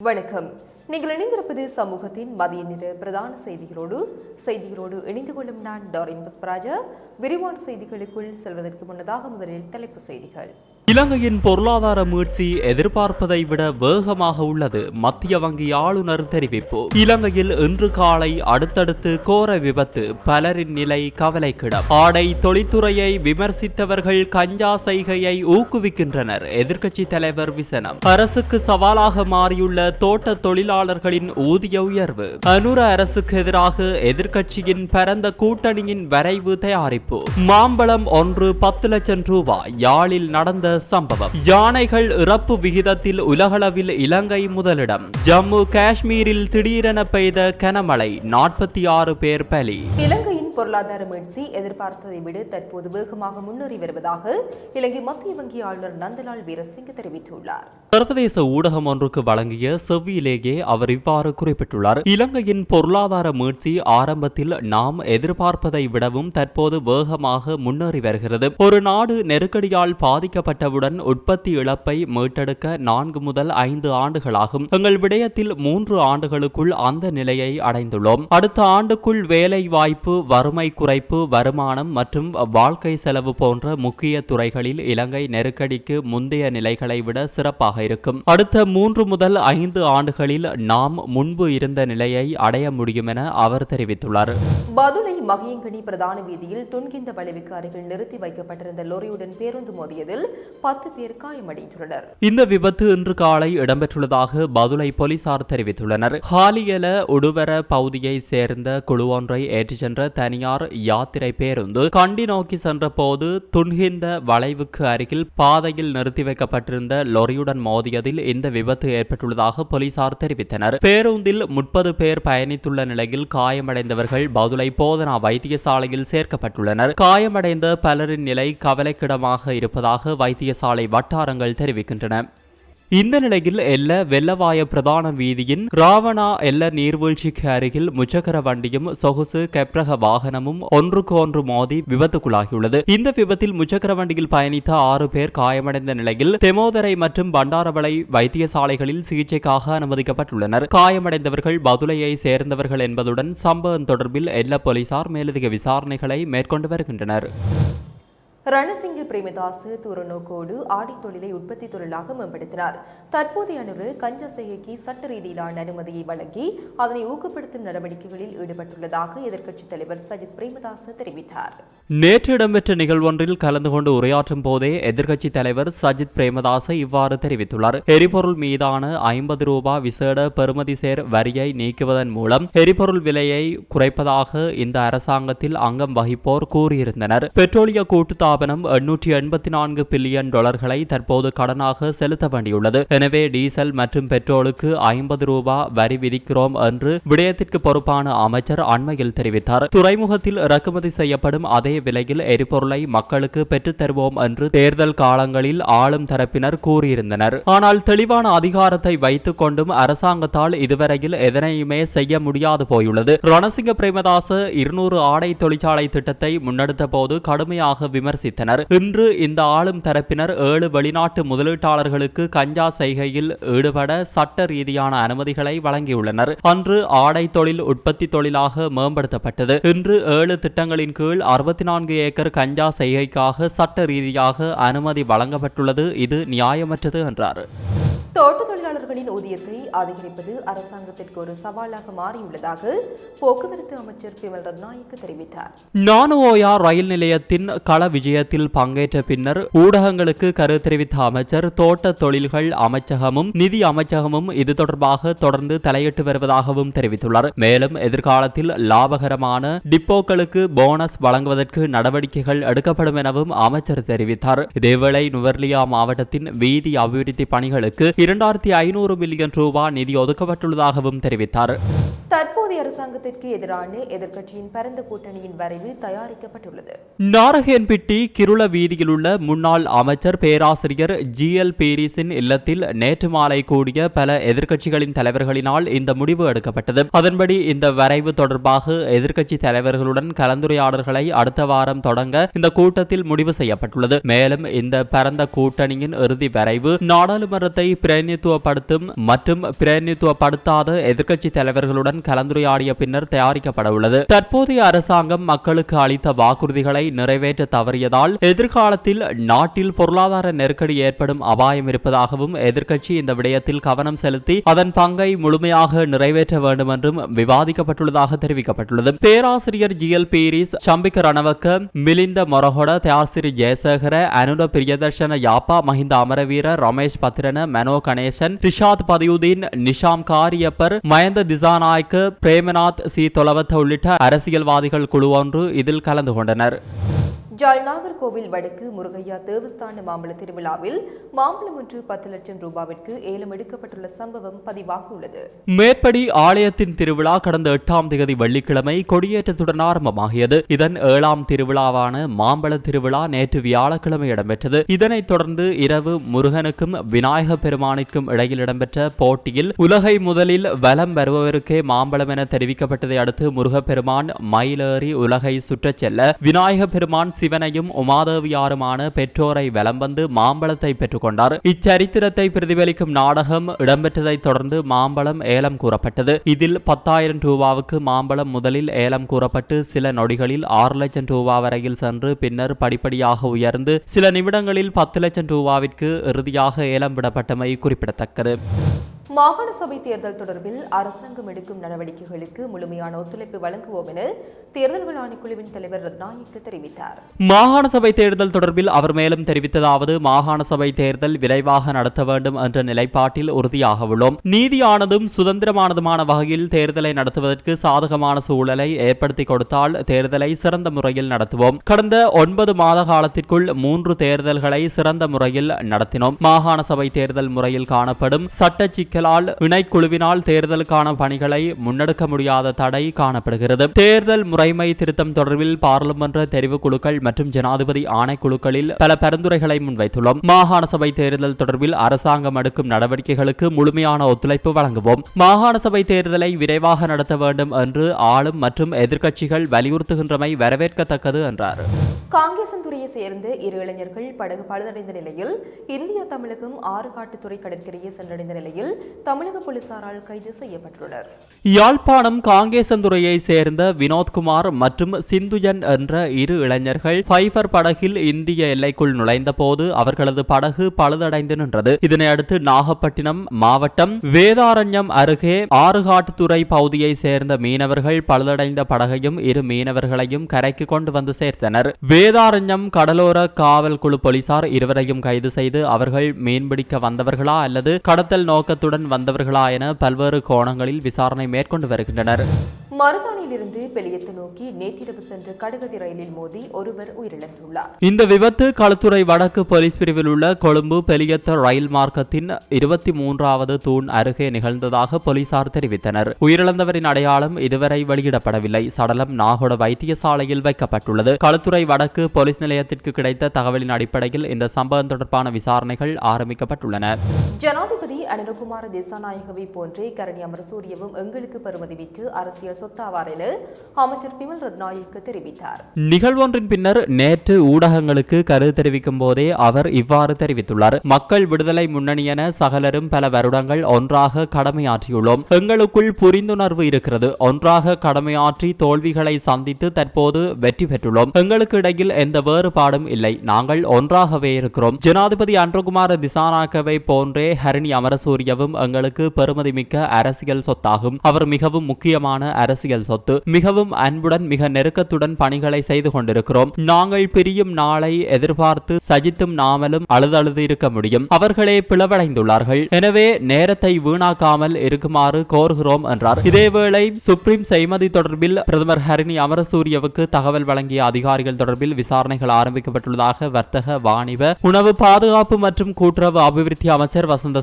வணக்கம். நீங்கள் இணைந்திருப்பது சமூகத்தின் மதிய நிற பிரதான செய்திகளோடு செய்திகளோடு இணைந்து கொள்ளும் நான் டாரின் புஷ்பராஜா. விரிவான செய்திகளுக்குள் செல்வதற்கு முன்னதாக முதலில் தலைப்பு செய்திகள். இலங்கையின் பொருளாதார மீட்சி எதிர்பார்ப்பதை விட வேகமாக உள்ளது மத்திய வங்கி ஆளுநர் தெரிவிப்பு. இலங்கையில் இன்று காலை அடுத்தடுத்து கோர விபத்து பலரின் நிலை கவலைக்கிடம். ஆடை தொழில்துறையை விமர்சித்தவர்கள் கஞ்சா செய்கையை ஊக்குவிக்கின்றனர் எதிர்க்கட்சி தலைவர் விசனம். அரசுக்கு சவாலாக மாறியுள்ள தோட்ட தொழிலாளர் தொழிலாளர்களின் ஊதிய உயர்வு. அனுர அரசுக்கு எதிராக எதிர்க்கட்சியின் பரந்த கூட்டணியின் வரைவு தயாரிப்பு. மாம்பழம் ஒன்று பத்து லட்சம் ரூபாய். யாழில் நடந்த சம்பவம். யானைகள் இறப்பு விகிதத்தில் உலகளவில் இலங்கை முதலிடம். ஜம்மு காஷ்மீரில் திடீரென பெய்த கனமழை. நாற்பத்தி ஆறு பேர் பலி. இலங்கை பொருளாதார மீட்சி எதிர்பார்த்ததை விட தற்போது வேகமாக முன்னேறி வருவதாக இலங்கை மத்திய வங்கி ஆளுநர் நந்தலால் வீரசிங்க தெரிவித்துள்ளார். சர்வதேச ஊடகம் ஒன்றுக்கு வழங்கிய செவ்வியிலேயே அவர் இவ்வாறு குறிப்பிட்டுள்ளார். இலங்கையின் பொருளாதார மீட்சி ஆரம்பத்தில் நாம் எதிர்பார்ப்பதை விடவும் தற்போது வேகமாக முன்னேறி வருகிறது. ஒரு நாடு நெருக்கடியால் பாதிக்கப்பட்டவுடன் உற்பத்தி இழப்பை மீட்டெடுக்க நான்கு முதல் ஐந்து ஆண்டுகளாகும். எங்கள் விடயத்தில் மூன்று ஆண்டுகளுக்குள் அந்த நிலையை அடைந்துள்ளோம். அடுத்த ஆண்டுக்குள் வேலை வாய்ப்பு வறுமை குறைப்பு வருமானம் மற்றும் வாழ்க்கை செலவு போன்ற முக்கிய துறைகளில் இலங்கை நெருக்கடிக்கு முந்தைய நிலைகளை விட சிறப்பாக இருக்கும். அடுத்த மூன்று முதல் ஐந்து ஆண்டுகளில் நாம் முன்பு இருந்த நிலையை அடைய முடியும் என அவர் தெரிவித்துள்ளார். பதுளை மகியங்கனி பிரதான வீதியில் துன்கிந்த வளைவுக்கு அருகில் நிறுத்தி வைக்கப்பட்டிருந்த லொரியுடன் பேருந்து மோதியதில் பத்து பேர் காயமடைந்துள்ளனர். இந்த விபத்து இன்று காலை இடம்பெற்றுள்ளதாக பதுளை போலீசார் தெரிவித்துள்ளனர். ஹாலியல உடுவர பகுதியை சேர்ந்த குழு ஒன்றை ஏற்றிச் சென்ற தனியார் யாத்திரை பேருந்து கண்டி நோக்கி சென்றபோது துன்கிந்த வளைவுக்கு அருகில் பாதையில் நிறுத்தி வைக்கப்பட்டிருந்த லொரியுடன் மோதியதில் இந்த விபத்து ஏற்பட்டுள்ளதாக போலீசார் தெரிவித்தனர். பேருந்தில் முப்பது பேர் பயணித்துள்ள நிலையில் காயமடைந்தவர்கள் பதுளை போதனா வைத்தியசாலையில் சேர்க்கப்பட்டுள்ளனர். காயமடைந்த பலரின் நிலை கவலைக்கிடமாக இருப்பதாக வைத்தியசாலை வட்டாரங்கள் தெரிவிக்கின்றன. இந்த நிலையில் எல்ல வெள்ளவாய பிரதான வீதியின் ராவணா எல்ல நீர்வீழ்ச்சிக்கு அருகில் முச்சக்கர வண்டியும் சொகுசு கெப்ரக வாகனமும் ஒன்றுக்கு ஒன்று மோதி விபத்துக்குள்ளாகியுள்ளது. இந்த விபத்தில் முச்சக்கர வண்டியில் பயணித்த ஆறு பேர் காயமடைந்த நிலையில் தெமோதரை மற்றும் பண்டாரவளை வைத்தியசாலைகளில் சிகிச்சைக்காக அனுமதிக்கப்பட்டுள்ளனர். காயமடைந்தவர்கள் பதுலையை சேர்ந்தவர்கள் என்பதுடன் சம்பவம் தொடர்பில் எல்ல போலீசார் மேலதிக விசாரணைகளை மேற்கொண்டு வருகின்றனர். ரணசிங்க பிரேமதாசு தூரநோக்கோடு ஆடித்தொழிலை தொழிலை உற்பத்தி தொழிலாக மேம்படுத்தினார். தற்போதைய அணுறு கஞ்சா செய்கைக்கு சட்ட ரீதியிலான அனுமதியை வழங்கி அதனை ஊக்கப்படுத்தும் நடவடிக்கைகளில் ஈடுபட்டுள்ளதாக எதிர்க்கட்சித் தலைவர் சஜித் பிரேமதாஸ் தெரிவித்தார். நேற்று இடம்பெற்ற நிகழ்வொன்றில் கலந்து கொண்டு உரையாற்றும் போதே எதிர்க்கட்சித் தலைவர் சஜித் பிரேமதாச இவ்வாறு தெரிவித்துள்ளார். எரிபொருள் மீதான ஐம்பது ரூபாய் விசேட பெறுமதி சேர் வரியை நீக்குவதன் மூலம் எரிபொருள் விலையை குறைப்பதாக இந்த அரசாங்கத்தில் அங்கம் வகிப்போர் கூறியிருந்தனர். பெட்ரோலிய கூட்டுத்தாபனம் எண்ணூற்றி எண்பத்தி நான்கு பில்லியன் டாலர்களை தற்போது கடனாக செலுத்த வேண்டியுள்ளது. எனவே டீசல் மற்றும் பெட்ரோலுக்கு ஐம்பது ரூபாய் வரி விதிக்கிறோம் என்று விடயத்திற்கு பொறுப்பான அமைச்சர் அண்மையில் தெரிவித்தார். துறைமுகத்தில் இறக்குமதி செய்யப்படும் அதே விலையில் எரிபொருளை மக்களுக்கு பெற்றுத் தருவோம் என்று தேர்தல் காலங்களில் ஆளும் தரப்பினர் கூறியிருந்தனர். ஆனால் தெளிவான அதிகாரத்தை வைத்துக் கொண்டும் அரசாங்கத்தால் இதுவரையில் எதனையுமே செய்ய முடியாது போயுள்ளது. ரணசிங்க பிரேமதாச இருநூறு ஆடை தொழிற்சாலை திட்டத்தை முன்னெடுத்த போது கடுமையாக விமர்சித்தனர். இன்று இந்த ஆளும் தரப்பினர் ஏழு வெளிநாட்டு முதலீட்டாளர்களுக்கு கஞ்சா செய்கையில் ஈடுபட சட்ட ரீதியான அனுமதிகளை வழங்கியுள்ளனர். அன்று ஆடை தொழில் உற்பத்தி தொழிலாக மேம்படுத்தப்பட்டது. இன்று ஏழு திட்டங்களின் கீழ் அறுபத்தி நான்கு ஏக்கர் கஞ்சா செய்கைக்காக சட்ட ரீதியாக அனுமதி வழங்கப்பட்டுள்ளது. இது நியாயமற்றது என்றார். தோட்ட தொழிலாளர்களின் ஊதியத்தை அதிகரிப்பது அரசாங்கத்திற்கு ஒரு சவாலாக மாறியுள்ளதாக போக்குவரத்து அமைச்சர் பிமல் ரத்நாயக்கு தெரிவித்தார். நானுவோயா ரயில் நிலையத்தின் கள விஜயத்தில் பங்கேற்ற பின்னர் ஊடகங்களுக்கு கரு தெரிவித்த அமைச்சர் தோட்ட தொழில்கள் அமைச்சகமும் நிதி அமைச்சகமும் இது தொடர்பாக தொடர்ந்து தலையிட்டு வருவதாகவும் தெரிவித்துள்ளார். மேலும் எதிர்காலத்தில் லாபகரமான டிப்போக்களுக்கு போனஸ் வழங்குவதற்கு நடவடிக்கைகள் எடுக்கப்படும் எனவும் அமைச்சர் தெரிவித்தார். இதேவேளை நுவர்லியா மாவட்டத்தின் வீதி அபிவிருத்தி பணிகளுக்கு இரண்டாயிரத்தி ஐநூறு மில்லியன் ரூபாய் நிதி ஒதுக்கப்பட்டுள்ளதாகவும் தெரிவித்தார். தற்போதைய அரசாங்கத்திற்கு எதிரான எதிர்க்கட்சியின் பரந்த கூட்டணியின் வரைவு தயாரிக்கப்பட்டுள்ளது. நாரகன்பட்டி கிருள வீதியில் உள்ள முன்னாள் அமைச்சர் பேராசிரியர் ஜி எல் பீரிஸின் இல்லத்தில் நேற்று மாலை கூடிய பல எதிர்க்கட்சிகளின் தலைவர்களினால் இந்த முடிவு எடுக்கப்பட்டது. அதன்படி இந்த வரைவு தொடர்பாக எதிர்க்கட்சி தலைவர்களுடன் கலந்துரையாடல்களை அடுத்த வாரம் தொடங்க இந்த கூட்டத்தில் முடிவு செய்யப்பட்டுள்ளது. மேலும் இந்த பரந்த கூட்டணியின் இறுதி வரைவு நாடாளுமன்றத்தை பிரதிநிதித்துவப்படுத்தும் மற்றும் பிரதிநிதித்துவப்படுத்தாத எதிர்க்கட்சி தலைவர்களுடன் மக்களுடன் கலந்துரையாடிய பின்னர் தயாரிக்கப்பட உள்ளது தற்போதைய அரசாங்கம் மக்களுக்கு அளித்த வாக்குறுதிகளை நிறைவேற்ற தவறியதால் எதிர்காலத்தில் நாட்டில் பொருளாதார நெருக்கடி ஏற்படும் அபாயம் இருப்பதாகவும் எதிர்க்கட்சி இந்த விடயத்தில் கவனம் செலுத்தி அதன் பங்கை முழுமையாக நிறைவேற்ற வேண்டும் என்றும் விவாதிக்கப்பட்டுள்ளதாக தெரிவிக்கப்பட்டுள்ளது. பேராசிரியர் G. L. Peiris Champika Ranawaka Milinda Moragoda Dayasiri Jayasekara Anura Priyadarshana Yapa Mahinda Amaraweera Ramesh Pathirana Mano Ganesan Rishad Bathiudeen Nizam Kariapper Mayantha Dissanayake Dissanayake Premnath C Dolawatte உள்ளிட்ட அரசியல்வாதிகள் குழு ஒன்று இதில் கலந்து கொண்டனர். ஜாழ் நாகர்கோவில் வடக்கு முருகையா தேவஸ்தான மாம்பழ திருவிழாவில் மாம்பழம் ஒன்று பத்து லட்சம் ரூபாவிற்கு ஏலம் எடுக்கப்பட்டுள்ள சம்பவம் பதிவாகியுள்ளது மேற்படி ஆலயத்தின் திருவிழா கடந்த எட்டாம் தேதி வெள்ளிக்கிழமை கொடியேற்றத்துடன் ஆரம்பமாகியது. இதன் ஏழாம் திருவிழாவான மாம்பழ திருவிழா நேற்று வியாழக்கிழமை இடம்பெற்றது. இதனைத் தொடர்ந்து இரவு முருகனுக்கும் விநாயக பெருமானுக்கும் இடையில் இடம்பெற்ற போட்டியில் உலகை முதலில் வலம் வருபவருக்கே மாம்பழம் என தெரிவிக்கப்பட்டதை அடுத்து முருகப்பெருமான் மயிலேறி உலகை சுற்றச் செல்ல விநாயக பெருமான் சிவனையும் உமாதேவியாருமான பெற்றோரை வலம் வந்து மாம்பழத்தை பெற்றுக்கொண்டார். இச்சரித்திரத்தை பிரதிபலிக்கும் நாடகம் இடம்பெற்றதைத் தொடர்ந்து மாம்பழம் ஏலம் கூறப்பட்டது. இதில் பத்தாயிரம் ரூபாவுக்கு மாம்பழம் முதலில் ஏலம் கூறப்பட்டு சில நொடிகளில் ஆறு லட்சம் ரூபா வரையில் சென்று பின்னர் படிப்படியாக உயர்ந்து சில நிமிடங்களில் பத்து லட்சம் ரூபாவிற்கு இறுதியாக ஏலம் விடப்பட்டமை குறிப்பிடத்தக்கது. மாகாண சபை தேர்தல் தொடர்பில் அரசாங்கம் எடுக்கும் நடவடிக்கைகளுக்கு முழுமையான ஒத்துழைப்பு வழங்குவோம் என தேர்தல்கள் ஆணைக்குழுவின் தலைவர் ரத்நாயக்க தெரிவித்தார். மாகாண சபை தேர்தல் தொடர்பில் அவர் மேலும் தெரிவித்ததாவது மாகாண சபை தேர்தல் விரைவாக நடத்த வேண்டும் என்ற நிலைப்பாட்டில் உறுதியாக உள்ளோம். நீதியானதும் சுதந்திரமானதுமான வகையில் தேர்தலை நடத்துவதற்கு சாதகமான சூழலை ஏற்படுத்தி கொடுத்தால் தேர்தலை சிறந்த முறையில் நடத்துவோம். கடந்த ஒன்பது மாத காலத்திற்குள் மூன்று தேர்தல்களை சிறந்த முறையில் நடத்தினோம். மாகாண சபை தேர்தல் முறையில் காணப்படும் சட்ட சிக்கலால் இணைக்குழுவினால் தேர்தலுக்கான பணிகளை முன்னெடுக்க முடியாத தடை காணப்படுகிறது. தேர்தல் முறைமை திருத்தம் தொடர்பில் பாராளுமன்ற தெரிவுக்குழுக்கள் மற்றும் ஜனாதிபதி ஆணைக்குழுக்களில் பல பரிந்துரைகளை முன்வைத்துள்ளோம். மாகாண சபை தேர்தல் தொடர்பில் அரசாங்கம் எடுக்கும் நடவடிக்கைகளுக்கு முழுமையான ஒத்துழைப்பு வழங்குவோம். மாகாண சபை தேர்தலை விரைவாக நடத்த வேண்டும் என்று ஆளும் மற்றும் எதிர்க்கட்சிகள் வலியுறுத்துகின்றமை வரவேற்கத்தக்கது என்றார். காங்கேசன்துறையை சேர்ந்த இரு இளைஞர்கள் படகு பழுதடைந்த நிலையில் இந்திய தமிழகம் ஆறுகாட்டுத்துறை கடற்கரையை சென்றடைந்த நிலையில் தமிழக போலீசாரால் கைது செய்யப்பட்டுள்ளனர். யாழ்ப்பாணம் காங்கேசந்துறையை சேர்ந்த வினோத்குமார் மற்றும் சிந்துஜன் என்ற இரு இளைஞர்கள் ஃபைபர் படகில் இந்திய எல்லைக்குள் நுழைந்த போது அவர்களது படகு பழுதடைந்து நின்றது. இதனை அடுத்து நாகப்பட்டினம் மாவட்டம் வேதாரண்யம் அருகே ஆறுகாட்டுத்துறை பகுதியை சேர்ந்த மீனவர்கள் பழுதடைந்த படகையும் இரு மீனவர்களையும் கரைக்கு கொண்டு வந்து சேர்த்தனர். வேதாரண்யம் கடலோர காவல் குழு போலீசார் இருவரையும் கைது செய்து அவர்கள் மீன்பிடிக்க வந்தவர்களா அல்லது கடத்தல் நோக்கத்துடன் வந்தவர்களா என பல்வேறு கோணங்களில் விசாரணை மேற்கொண்டு வருகின்றனர். மருதானியிலிருந்து பெலியத்து நோக்கி நேற்றிரவு சென்ற கடுகதி ரயிலில் மோதி ஒருவர் உயிரிழந்துள்ளார். இந்த விபத்து களுத்துறை வடக்கு போலீஸ் பிரிவில் உள்ள கொழும்பு பெலியத்த ரயில் மார்க்கத்தின் இருபத்தி மூன்றாவது தூண் அருகே நிகழ்ந்ததாக போலீசார் தெரிவித்தனர். உயிரிழந்தவரின் அடையாளம் இதுவரை வெளியிடப்படவில்லை. சடலம் நாகோட வைத்தியசாலையில் வைக்கப்பட்டுள்ளது. களுத்துறை வடக்கு போலீஸ் நிலையத்திற்கு கிடைத்த தகவலின் அடிப்படையில் இந்த சம்பவம் தொடர்பான விசாரணைகள் ஆரம்பிக்கப்பட்டுள்ளன. ஜனாதிபதி அனுரகுமார தேசாநாயகவை போன்றே கரணி அமரசூரியவும் எங்களுக்கு பெருமதிவிக்கு அரசியல் சொத்தாவார் என அமைச்சர் பிமல் ரத்நாயக்க தெரிவித்தார். நிகழ்வொன்றின் பின்னர் நேற்று ஊடகங்களுக்கு கருத்து தெரிவிக்கும் போதே அவர் இவ்வாறு தெரிவித்துள்ளார். மக்கள் விடுதலை முன்னணி என சகலரும் பல வருடங்கள் ஒன்றாக கடமையாற்றியுள்ளோம். எங்களுக்குள் புரிந்துணர்வு இருக்கிறது. ஒன்றாக கடமையாற்றி தோல்விகளை சந்தித்து தற்போது வெற்றி பெற்றுள்ளோம். எங்களுக்கு இடையில் எந்த வேறுபாடும் இல்லை. நாங்கள் ஒன்றாகவே இருக்கிறோம். ஜனாதிபதி அன்றகுமார திசானாக்கவை போன்றே ஹரிணி சூரியவும் எங்களுக்கு பெருமதிமிக்க அரசியல் சொத்தாகும். அவர் மிகவும் முக்கியமான அரசியல் சொத்து. மிகவும் அன்புடன் மிக நெருக்கத்துடன் பணிகளை செய்து கொண்டிருக்கிறோம். நாங்கள் பிரியும் நாளை எதிர்பார்த்து சஜித்தும் நாமலும் அழுதழுது இருக்க முடியும். அவர்களே பிளவடைந்துள்ளார்கள். எனவே நேரத்தை வீணாக்காமல் இருக்குமாறு கோருகிறோம் என்றார். இதேவேளை சுப்ரீம் செய்மதி தொடர்பில் பிரதமர் ஹரிணி அமரசூரியவுக்கு தகவல் வழங்கிய அதிகாரிகள் தொடர்பில் விசாரணைகள் ஆரம்பிக்கப்பட்டுள்ளதாக வர்த்தக வாணிப உணவு பாதுகாப்பு மற்றும் கூட்டுறவு அபிவிருத்தி அமைச்சர் வசந்த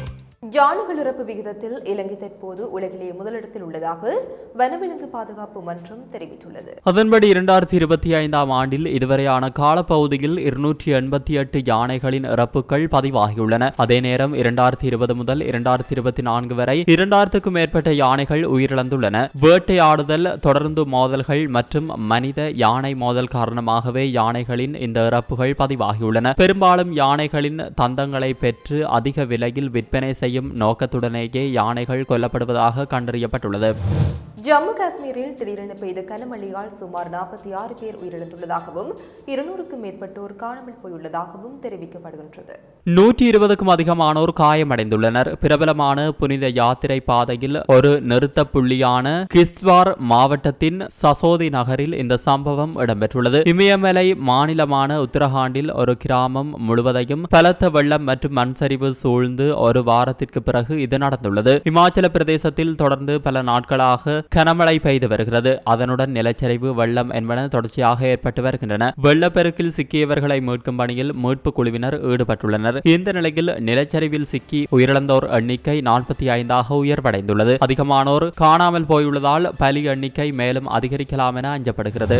யானைகள் இறப்பு விகிதத்தில் இலங்கை தற்போது உலகிலேயே முதலிடத்தில் உள்ளதாக வனவிலங்கு பாதுகாப்பு மன்றம் தெரிவித்துள்ளது. அதன்படி இரண்டாயிரத்தி இருபத்தி ஐந்தாம் ஆண்டில் இதுவரையான காலப்பகுதியில் இருநூற்றி எண்பத்தி எட்டு யானைகளின் இறப்புகள் பதிவாகியுள்ளன. அதே நேரம் இரண்டாயிரத்தி இருபது முதல் இரண்டாயிரத்தி இருபத்தி நான்கு வரை இரண்டாயிரத்துக்கும் மேற்பட்ட யானைகள் உயிரிழந்துள்ளன. வேட்டையாடுதல் தொடர்ந்து மோதல்கள் மற்றும் மனித யானை மோதல் காரணமாகவே யானைகளின் இந்த இறப்புகள் பதிவாகியுள்ளன. பெரும்பாலும் யானைகளின் தந்தங்களை பெற்று அதிக விலையில் விற்பனை செய்யும் நோக்கத்துடனேயே யானைகள் கொல்லப்படுவதாக கண்டறியப்பட்டுள்ளது. ஜம்மு காஷ்மீரில் திடீரென பெய்த கனமழையால் சுமார் நாற்பத்தி ஆறு பேர் உயிரிழந்துள்ளதாகவும் இருநூறுக்கும் மேற்பட்டோர் காணாமல் போயுள்ளதாகவும் தெரிவிக்கப்படுகின்றது. நூற்றி இருபதுக்கும் அதிகமானோர் காயமடைந்துள்ளனர். பிரபலமான புனித யாத்திரை பாதையில் ஒரு நிறுத்த புள்ளியான கிஸ்த்வார் மாவட்டத்தின் சசோதி நகரில் இந்த சம்பவம் இடம்பெற்றுள்ளது. இமயமலை மாநிலமான உத்தரகாண்டில் ஒரு கிராமம் முழுவதையும் பலத்த வெள்ளம் மற்றும் மண் சரிவு சூழ்ந்து ஒரு வாரத்திற்கு பிறகு இது நடந்துள்ளது. இமாச்சல பிரதேசத்தில் தொடர்ந்து பல நாட்களாக கனமழை பெய்து வருகிறது. அதனுடன் நிலச்சரிவு வெள்ளம் என்பன தொடர்ச்சியாக ஏற்பட்டு வருகின்றன. வெள்ளப்பெருக்கில் சிக்கியவர்களை மீட்கும் பணியில் மீட்பு குழுவினர் ஈடுபட்டுள்ளனர். இந்த நிலையில் நிலச்சரிவில் சிக்கி உயிரிழந்தோர் எண்ணிக்கை நாற்பத்தி ஐந்தாக உயர்வடைந்துள்ளது. அதிகமானோர் காணாமல் போயுள்ளதால் பலி எண்ணிக்கை மேலும் அதிகரிக்கலாம் என அஞ்சப்படுகிறது.